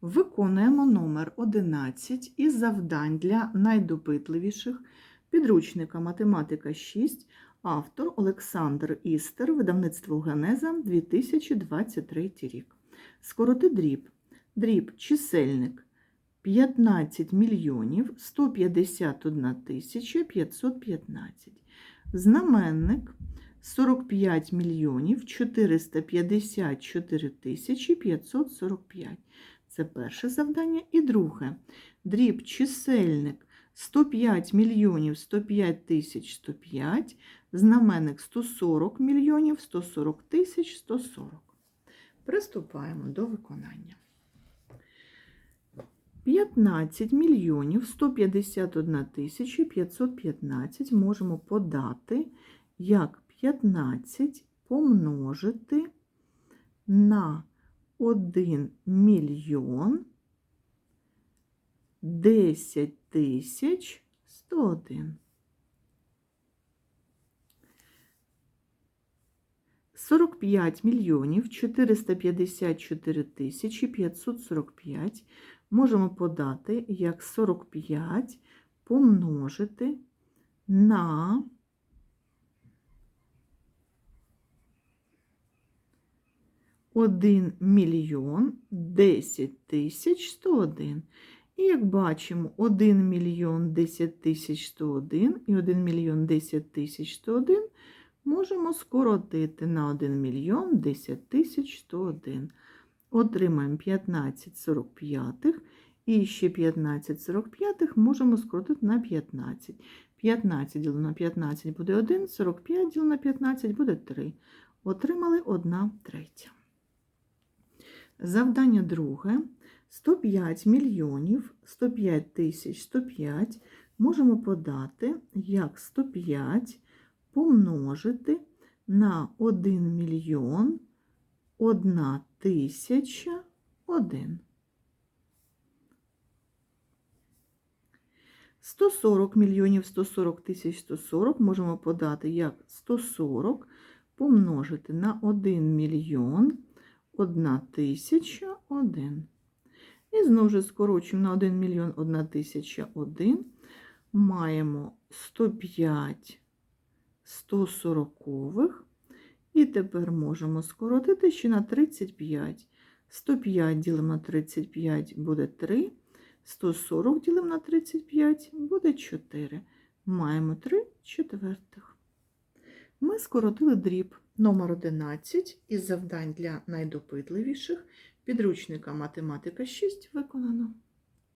Виконуємо номер 11 із завдань для найдопитливіших підручника Математика 6, автор Олександр Істер, видавництво Генеза 2023 рік. Скороти дріб. Дріб чисельник 15 мільйонів 151 тисяча 515. Знаменник 45 мільйонів 454 тисячі 545. Це перше завдання. І друге. Дріб чисельник 105 мільйонів 105 тисяч 105. Знаменник 140 мільйонів 140 тисяч 140. Приступаємо до виконання. 15 мільйонів 151 тисячі 515 можемо подати як 15 помножити на 1 мільйон 10 тисяч 101. 45 мільйонів 454 тисячі 545 можемо подати як 45 помножити на один мільйон 10 тисяч 101. І як бачимо, 1 мільйон 10 тисяч 101 і 1 мільйон 10 тисяч 101 можемо скоротити на 1 мільйон 10 тисяч 101. Отримаємо 15 45 і ще 15 45 можемо скоротити на 15. 15 ділено на 15 буде 1, 45 ділено на 15 буде 3. Отримали 1 третя. Завдання друге. 105 мільйонів 105 тисяч 105 можемо подати як 105 помножити на 1 мільйон 1 тисяча 1. 140 мільйонів 140 тисяч 140 можемо подати як 140 помножити на 1 мільйон 1 тисяча 1. І знову ж скорочуємо на 1 мільйон 1 тисяча 1. Маємо 105 140. І тепер можемо скоротити ще на 35. 105 ділимо на 35 буде 3. 140 ділимо на 35 буде 4. Маємо 3 четвертих. Ми скоротили дріб номер 11 із завдань для найдопитливіших. Підручника математика 6 виконано.